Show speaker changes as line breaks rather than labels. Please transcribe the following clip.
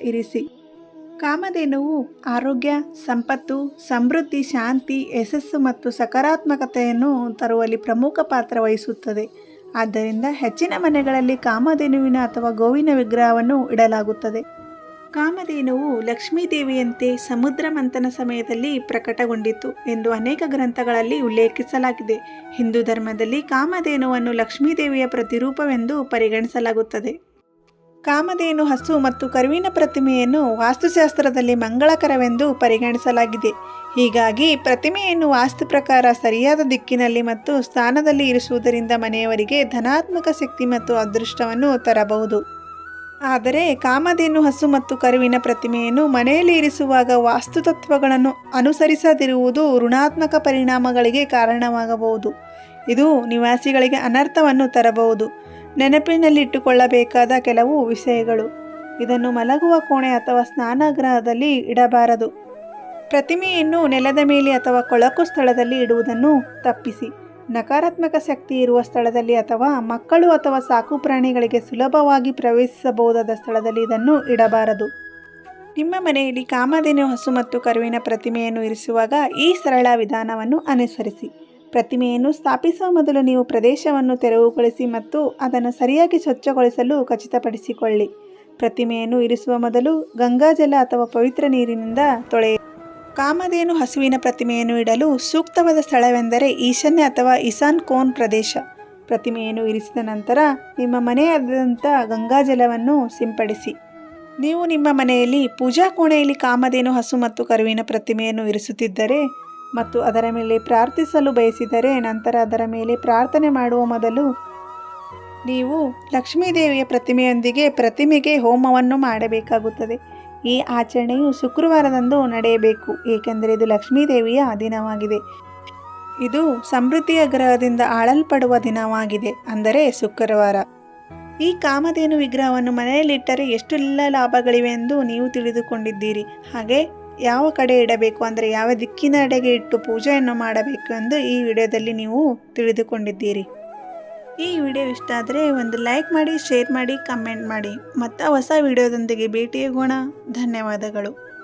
ಇರಿಸಿ. ಕಾಮಧೇನುವು ಆರೋಗ್ಯ, ಸಂಪತ್ತು, ಸಮೃದ್ಧಿ, ಶಾಂತಿ, ಯಶಸ್ಸು ಮತ್ತು ಸಕಾರಾತ್ಮಕತೆಯನ್ನು ತರುವಲ್ಲಿ ಪ್ರಮುಖ ಪಾತ್ರ ವಹಿಸುತ್ತದೆ. ಆದ್ದರಿಂದ ಹೆಚ್ಚಿನ ಮನೆಗಳಲ್ಲಿ ಕಾಮಧೇನುವಿನ ಅಥವಾ ಗೋವಿನ ವಿಗ್ರಹವನ್ನು ಇಡಲಾಗುತ್ತದೆ. ಕಾಮಧೇನುವು ಲಕ್ಷ್ಮೀದೇವಿಯಂತೆ ಸಮುದ್ರ ಮಂಥನ ಸಮಯದಲ್ಲಿ ಪ್ರಕಟಗೊಂಡಿತು ಎಂದು ಅನೇಕ ಗ್ರಂಥಗಳಲ್ಲಿ ಉಲ್ಲೇಖಿಸಲಾಗಿದೆ. ಹಿಂದೂ ಧರ್ಮದಲ್ಲಿ ಕಾಮಧೇನುವನ್ನು ಲಕ್ಷ್ಮೀದೇವಿಯ ಪ್ರತಿರೂಪವೆಂದು ಪರಿಗಣಿಸಲಾಗುತ್ತದೆ. ಕಾಮಧೇನು, ಹಸು ಮತ್ತು ಕರುವಿನ ಪ್ರತಿಮೆಯನ್ನು ವಾಸ್ತುಶಾಸ್ತ್ರದಲ್ಲಿ ಮಂಗಳಕರವೆಂದು ಪರಿಗಣಿಸಲಾಗಿದೆ. ಹೀಗಾಗಿ ಪ್ರತಿಮೆಯನ್ನು ವಾಸ್ತು ಪ್ರಕಾರ ಸರಿಯಾದ ದಿಕ್ಕಿನಲ್ಲಿ ಮತ್ತು ಸ್ಥಾನದಲ್ಲಿ ಇರಿಸುವುದರಿಂದ ಮನೆಯವರಿಗೆ ಧನಾತ್ಮಕ ಶಕ್ತಿ ಮತ್ತು ಅದೃಷ್ಟವನ್ನು ತರಬಹುದು. ಆದರೆ ಕಾಮಧೇನು, ಹಸು ಮತ್ತು ಕರುವಿನ ಪ್ರತಿಮೆಯನ್ನು ಮನೆಯಲ್ಲಿ ಇರಿಸುವಾಗ ವಾಸ್ತುತತ್ವಗಳನ್ನು ಅನುಸರಿಸದಿರುವುದು ಋಣಾತ್ಮಕ ಪರಿಣಾಮಗಳಿಗೆ ಕಾರಣವಾಗಬಹುದು. ಇದು ನಿವಾಸಿಗಳಿಗೆ ಅನರ್ಥವನ್ನು ತರಬಹುದು. ನೆನಪಿನಲ್ಲಿಟ್ಟುಕೊಳ್ಳಬೇಕಾದ ಕೆಲವು ವಿಷಯಗಳು. ಇದನ್ನು ಮಲಗುವ ಕೋಣೆ ಅಥವಾ ಸ್ನಾನಗೃಹದಲ್ಲಿ ಇಡಬಾರದು. ಪ್ರತಿಮೆಯನ್ನು ನೆಲದ ಮೇಲೆ ಅಥವಾ ಕೊಳಕು ಸ್ಥಳದಲ್ಲಿ ಇಡುವುದನ್ನು ತಪ್ಪಿಸಿ. ನಕಾರಾತ್ಮಕ ಶಕ್ತಿ ಇರುವ ಸ್ಥಳದಲ್ಲಿ ಅಥವಾ ಮಕ್ಕಳು ಅಥವಾ ಸಾಕು ಪ್ರಾಣಿಗಳಿಗೆ ಸುಲಭವಾಗಿ ಪ್ರವೇಶಿಸಬಹುದಾದ ಸ್ಥಳದಲ್ಲಿ ಇದನ್ನು ಇಡಬಾರದು. ನಿಮ್ಮ ಮನೆಯಲ್ಲಿ ಕಾಮಧೇನು, ಹಸು ಮತ್ತು ಕರುವಿನ ಪ್ರತಿಮೆಯನ್ನು ಇರಿಸುವಾಗ ಈ ಸರಳ ವಿಧಾನವನ್ನು ಅನುಸರಿಸಿ. ಪ್ರತಿಮೆಯನ್ನು ಸ್ಥಾಪಿಸುವ ಮೊದಲು ನೀವು ಪ್ರದೇಶವನ್ನು ತೆರವುಗೊಳಿಸಿ ಮತ್ತು ಅದನ್ನು ಸರಿಯಾಗಿ ಸ್ವಚ್ಛಗೊಳಿಸಲು ಖಚಿತಪಡಿಸಿಕೊಳ್ಳಿ. ಪ್ರತಿಮೆಯನ್ನು ಇರಿಸುವ ಮೊದಲು ಗಂಗಾಜಲ ಅಥವಾ ಪವಿತ್ರ ನೀರಿನಿಂದ ತೊಳೆಯ ಕಾಮಧೇನು ಹಸುವಿನ ಪ್ರತಿಮೆಯನ್ನು ಇಡಲು ಸೂಕ್ತವಾದ ಸ್ಥಳವೆಂದರೆ ಈಶಾನ್ಯ ಅಥವಾ ಇಸಾನ್ ಕೋನ್ ಪ್ರದೇಶ. ಪ್ರತಿಮೆಯನ್ನು ಇರಿಸಿದ ನಂತರ ನಿಮ್ಮ ಮನೆಯಾದಂಥ ಗಂಗಾಜಲವನ್ನು ಸಿಂಪಡಿಸಿ. ನೀವು ನಿಮ್ಮ ಮನೆಯಲ್ಲಿ ಪೂಜಾ ಕೋಣೆಯಲ್ಲಿ ಕಾಮಧೇನು ಹಸು ಮತ್ತು ಕರುವಿನ ಪ್ರತಿಮೆಯನ್ನು ಇರಿಸುತ್ತಿದ್ದರೆ ಮತ್ತು ಅದರ ಮೇಲೆ ಪ್ರಾರ್ಥಿಸಲು ಬಯಸಿದರೆ ನಂತರ ಅದರ ಮೇಲೆ ಪ್ರಾರ್ಥನೆ ಮಾಡುವ ಮೊದಲು ನೀವು ಲಕ್ಷ್ಮೀದೇವಿಯ ಪ್ರತಿಮೆಯೊಂದಿಗೆ ಪ್ರತಿಮೆಗೆ ಹೋಮವನ್ನು ಮಾಡಬೇಕಾಗುತ್ತದೆ. ಈ ಆಚರಣೆಯು ಶುಕ್ರವಾರದಂದು ನಡೆಯಬೇಕು, ಏಕೆಂದರೆ ಇದು ಲಕ್ಷ್ಮೀದೇವಿಯ ದಿನವಾಗಿದೆ. ಇದು ಸಮೃದ್ಧಿಯ ಗ್ರಹದಿಂದ ಆಳಲ್ಪಡುವ ದಿನವಾಗಿದೆ, ಅಂದರೆ ಶುಕ್ರವಾರ. ಈ ಕಾಮಧೇನು ವಿಗ್ರಹವನ್ನು ಮನೆಯಲ್ಲಿಟ್ಟರೆ ಎಷ್ಟೆಲ್ಲ ಲಾಭಗಳಿವೆ ಎಂದು ನೀವು ತಿಳಿದುಕೊಂಡಿದ್ದೀರಿ. ಹಾಗೆ ಯಾವ ಕಡೆ ಇಡಬೇಕು ಅಂದರೆ ಯಾವ ದಿಕ್ಕಿನೆಡೆಗೆ ಇಟ್ಟು ಪೂಜೆಯನ್ನು ಮಾಡಬೇಕು ಎಂದು ಈ ವಿಡಿಯೋದಲ್ಲಿ ನೀವು ತಿಳಿದುಕೊಂಡಿದ್ದೀರಿ. ಈ ವಿಡಿಯೋ ಇಷ್ಟ ಆದರೆ ಒಂದು ಲೈಕ್ ಮಾಡಿ, ಶೇರ್ ಮಾಡಿ, ಕಮೆಂಟ್ ಮಾಡಿ. ಮತ್ತು ಹೊಸ ವಿಡಿಯೋದೊಂದಿಗೆ ಭೇಟಿಯಾಗೋಣ. ಧನ್ಯವಾದಗಳು.